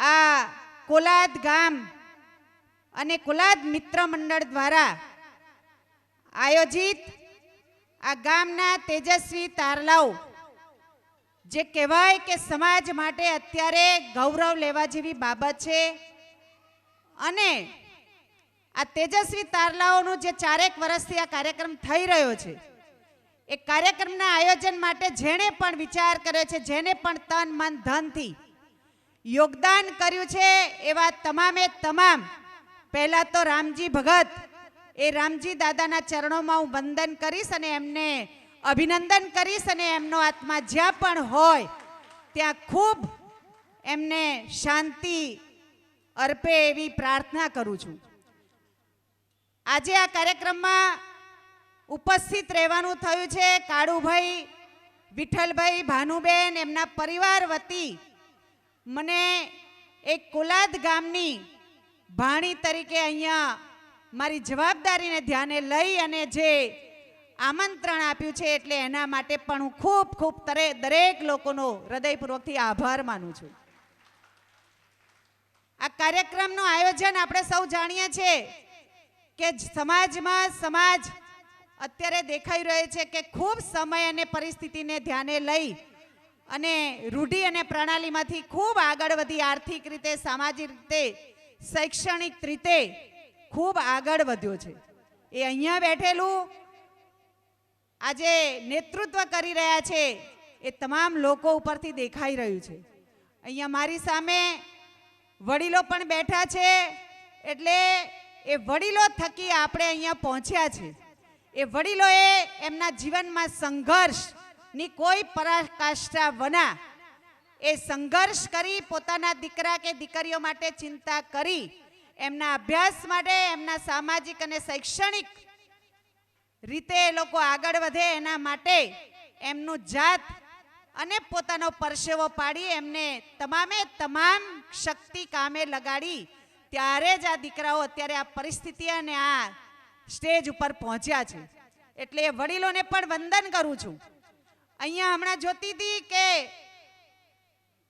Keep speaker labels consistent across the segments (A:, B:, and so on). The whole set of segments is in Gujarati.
A: આ કોલાદ ગામ અને કોલાદ મિત્ર મંડળ દ્વારા આયોજિત આ ગામના તેજસ્વી તારલાઓ, જે કહેવાય કે સમાજ માટે અત્યારે ગૌરવ લેવા જેવી બાબત છે. અને આ તેજસ્વી તારલાઓનું જે ચારેક વર્ષથી આ કાર્યક્રમ થઈ રહ્યો છે, એ કાર્યક્રમના આયોજન માટે જેણે પણ વિચાર કર્યો છે જેને પણ તન, મન, ધનથી યોગદાન કર્યું છે એવા તમામે તમામ. પહેલા તો રામજી ભગત, એ રામજી દાદાના ચરણોમાં હું વંદન કરીશ અને એમને અભિનંદન કરીશ અને એમનો આત્મા જ્યાં પણ હોય, ત્યાં ખૂબ એમને શાંતિ અર્પે એવી પ્રાર્થના કરું છું. આજે આ કાર્યક્રમમાં ઉપસ્થિત રહેવાનું થયું છે કાળુભાઈ, વિઠ્ઠલભાઈ ભાનુબેન, એમના પરિવાર વતી મને એક કોલાદ ગામની ભાણી તરીકે અહીંયા મારી જવાબદારીને ધ્યાને લઈ અને જે આમંત્રણ આપ્યું છે એટલે એના માટે પણ હું ખૂબ ખૂબ તરે, દરેક લોકોનો હૃદયપૂર્વકથી આભાર માનું છું. આ કાર્યક્રમનું આયોજન આપણે સૌ જાણીએ છીએ કે સમાજમાં સમાજ અત્યારે દેખાઈ રહ્યો છે કે ખૂબ સમય અને પરિસ્થિતિને ધ્યાને લઈ અને રૂઢિ અને પ્રણાલીમાંથી ખૂબ આગળ વધી આર્થિક રીતે, સામાજિક રીતે, શૈક્ષણિક રીતે ખૂબ આગળ વધ્યો છે. એ અહીંયા બેઠેલું આજે નેતૃત્વ કરી રહ્યા છે એ તમામ લોકો ઉપરથી દેખાઈ રહ્યું છે. અહીંયા મારી સામે વડીલો પણ બેઠા છે એટલે એ વડીલો થકી આપણે અહીંયા પહોંચ્યા છે. એ વડીલોએ એમના જીવનમાં સંઘર્ષની કોઈ પરાકાષ્ઠા વના એ સંઘર્ષ કરી પોતાના દીકરા કે દીકરીઓ માટે ચિંતા કરી, એમના અભ્યાસ માટે, એમના સામાજિક અને શૈક્ષણિક રીતે એ લોકો આગળ વધે એના માટે એમનું જાત અને પોતાનો પરસેવો પાડી એમને તમામે તમામ શક્તિ કામે લગાડી, ત્યારે જ આ દીકરાઓ અત્યારે આ પરિસ્થિતિ અને આ સ્ટેજ ઉપર પહોંચ્યા છે. એટલે વડીલોને પણ વંદન કરું છું. અહીંયા હમણાં જોતી હતી કે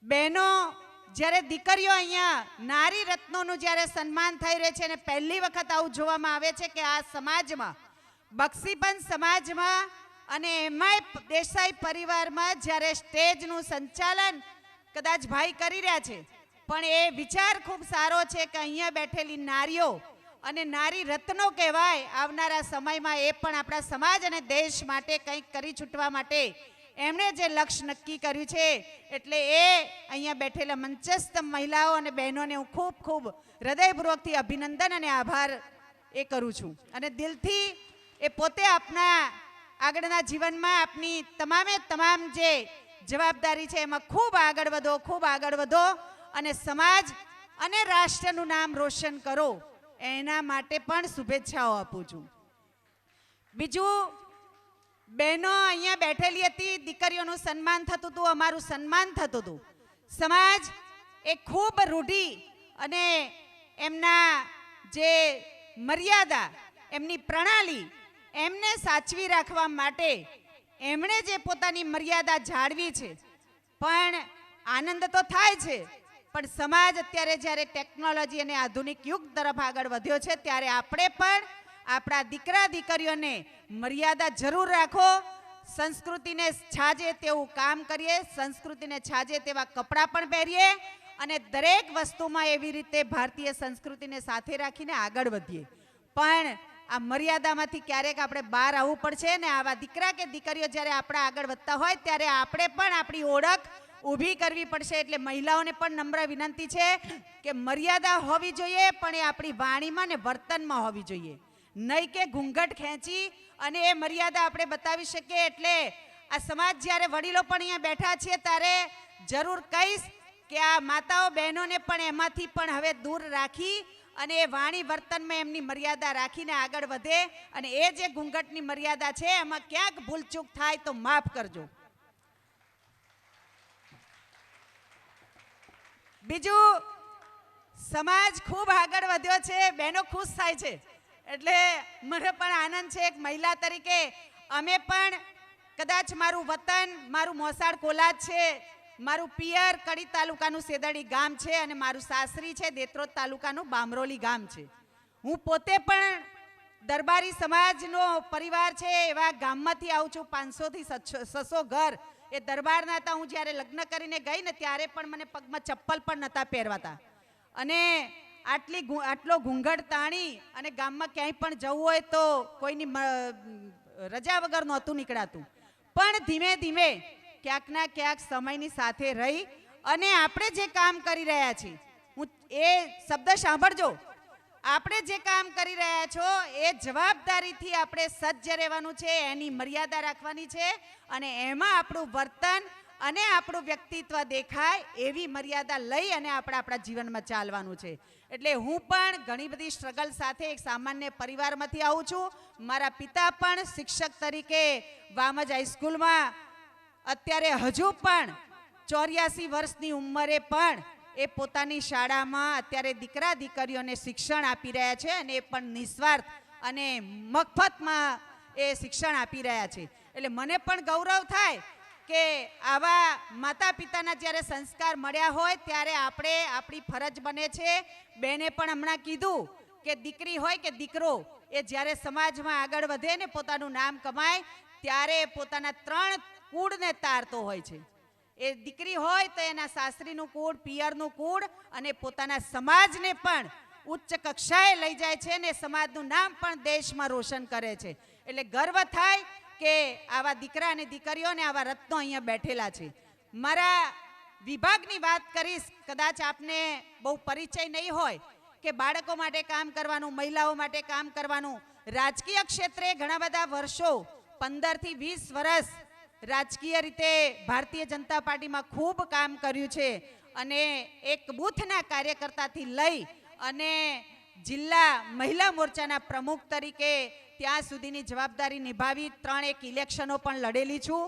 A: બહેનો જ્યારે દીકરીઓ અહીંયા નારી રત્નોનું જ્યારે સન્માન થઈ રહ્યું છે અને પહેલી વખત આવું જોવામાં આવે છે કે આ સમાજમાં બક્ષીપન સમાજમાં અને એમાંય દેસાઈ પરિવારમાં જ્યારે સ્ટેજનું સંચાલન કદાચ ભાઈ કરી રહ્યા છે, પણ એ વિચાર ખૂબ સારો છે કે અહીંયા બેઠેલી નારીઓ અને નારી રત્નો કહેવાય, આવનારા સમયમાં એ પણ આપણા સમાજ અને દેશ માટે કંઈક કરી છૂટવા માટે એમણે જે લક્ષ્ય નક્કી કર્યું છે, એટલે એ અહીંયા બેઠેલા મંચસ્થ મહિલાઓ અને બહેનોને હું ખૂબ ખૂબ હૃદયપૂર્વકથી અભિનંદન અને આભાર એ કરું છું. અને દિલથી એ પોતે આપના આગળના જીવનમાં આપની તમામે તમામ જે જવાબદારી છે, એમાં ખૂબ આગળ વધો, ખૂબ આગળ વધો અને સમાજ અને રાષ્ટ્રનું નામ રોશન કરો. એના માટે પણ શુભેચ્છાઓ આપું છું. બીજું બહેનો અહીંયા બેઠેલી હતી, દીકરીઓનું સન્માન થતું હતું, અમારું સન્માન થતું હતું. સમાજ એ ખૂબ રૂઢી અને એમના જે મર્યાદા, એમની પ્રણાલી, એમને સાચવી રાખવા માટે એમણે જે પોતાની મર્યાદા જાળવી છે. પણ આનંદ તો થાય છે, પણ સમાજ અત્યારે જ્યારે ટેકનોલોજી અને આધુનિક યુગ તરફ આગળ વધ્યો છે, ત્યારે આપણે પણ આપણા દીકરા દીકરીઓને મર્યાદા જરૂર રાખો. સંસ્કૃતિને છાજે તેવું કામ કરીએ, સંસ્કૃતિને છાજે તેવા કપડાં પણ પહેરીએ અને દરેક વસ્તુમાં એવી રીતે ભારતીય સંસ્કૃતિને સાથે રાખીને આગળ વધીએ. પણ આ મર્યાદામાંથી ક્યારેક આપણે બહાર આવવું પડશે ને આવા દીકરા કે દીકરીઓ જ્યારે આપણા આગળ વધતા હોય ત્યારે આપણે પણ આપણી ઓળખ ઊભી કરવી પડશે. એટલે મહિલાઓને પણ નમ્ર વિનંતી છે કે મર્યાદા હોવી જોઈએ, પણ એ આપણી વાણીમાં ને વર્તનમાં હોવી જોઈએ. નહીં કે ઘૂંઘટ ખેંચી અને એ મર્યાદા આપણે બતાવી શકીએ એટલે આ સમાજ જ્યારે વડીલો પણ અહીંયા બેઠા છે ત્યારે જરૂર કહીશ કે આ માતાઓ બહેનોને પણ એમાંથી પણ હવે દૂર રાખી અને એ વાણી વર્તનમાં એમની મર્યાદા રાખીને આગળ વધે અને એ જે ઘૂંઘટની મર્યાદા છે એમાં ક્યાંક ભૂલચૂક થાય તો માફ કરજો. બીજું, સમાજ ખૂબ આગળ વધ્યો છે, બહેનો ખુશ થાય છે. એટલે મને પણ આનંદ છે એક મહિલા તરીકે. અમે પણ કદાચ મારું વતન, મારું મોસાળ કોલાજ છે, મારું પિયર કડી તાલુકાનું સેદડી ગામ છે અને મારું સાસરી છે દેત્રોદ તાલુકાનું બામરોલી ગામ છે. હું પોતે પણ દરબારી સમાજનો પરિવાર છે, એવા ગામમાંથી આવું છું, પાંચસોથી સસો ઘર એ દરબારના હતા. હું જ્યારે લગ્ન કરીને ગઈ ને ત્યારે પણ મને પગમાં ચપ્પલ પણ નહોતા પહેરવાતા. અને આટલી આટલો ઘૂંઘટ તાણી અને ગામમાં ક્યાંય પણ જવું હોય તો કોઈની રજા વગર નહોતું નીકળાતું. પણ ધીમે ધીમે ક્યાંકના ક્યાંક સમયની સાથે રહી અને આપણે જે કામ કરી રહ્યા છીએ, હું એ શબ્દ સાંભળજો. આપણે જે કામ કરી રહ્યા છો, એ જવાબદારીથી આપણે સજ્જ રહેવાનું છે, એની મર્યાદા રાખવાની છે અને એમાં આપણું વર્તન અને આપણું વ્યક્તિત્વ દેખાય એવી મર્યાદા લઈ અને આપણે આપણા જીવનમાં ચાલવાનું છે. એટલે હું પણ ઘણી બધી સ્ટ્રગલ સાથે એક સામાન્ય પરિવારમાંથી આવું છું. મારા પિતા પણ શિક્ષક તરીકે વામજ હાઈસ્કૂલમાં અત્યારે હજુ પણ ચોર્યાસી વર્ષની ઉંમરે પણ એ પોતાની શાળામાં અત્યારે દીકરા દીકરીઓને શિક્ષણ આપી રહ્યા છે અને એ પણ નિસ્વાર્થ અને મફતમાં એ શિક્ષણ આપી રહ્યા છે. એટલે મને પણ ગૌરવ થાય કે આવા માતા પિતાના જ્યારે સંસ્કાર મળ્યા હોય ત્યારે આપણે આપણી ફરજ બને છે. બેને પણ હમણાં કીધું કે દીકરી હોય કે દીકરો, એ જ્યારે સમાજમાં આગળ વધે ને પોતાનું નામ કમાય, ત્યારે પોતાના ત્રણ કુળને તારતો હોય છે. એ દીકરી હોય તો એના સાસરીનું કુળ, પિયરનું કુળ અને પોતાના સમાજને પણ ઉચ્ચ કક્ષાએ લઈ જાય છે ને સમાજનું નામ પણ દેશમાં રોશન કરે છે. એટલે ગર્વ થાય કે આવા દીકરા અને દીકરીઓને આવા રત્નો અહીંયા બેઠેલા છે. મારા વિભાગની વાત કરીશ, કદાચ આપને બહુ પરિચય નહીં હોય કે બાળકો માટે કામ કરવાનું, મહિલાઓ માટે કામ કરવાનું. રાજકીય ક્ષેત્રે ઘણા બધા વર્ષો પંદરથી વીસ વર્ષ રાજકીય રીતે ભારતીય જનતા પાર્ટીમાં ખૂબ કામ કર્યું છે. અને એક બૂથના કાર્યકર્તાથી લઈ અને જિલ્લા મહિલા મોરચાના પ્રમુખ તરીકે ત્યાં સુધીની જવાબદારી નિભાવી ત્રણ એક ઇલેક્શનો પણ લડેલી છું.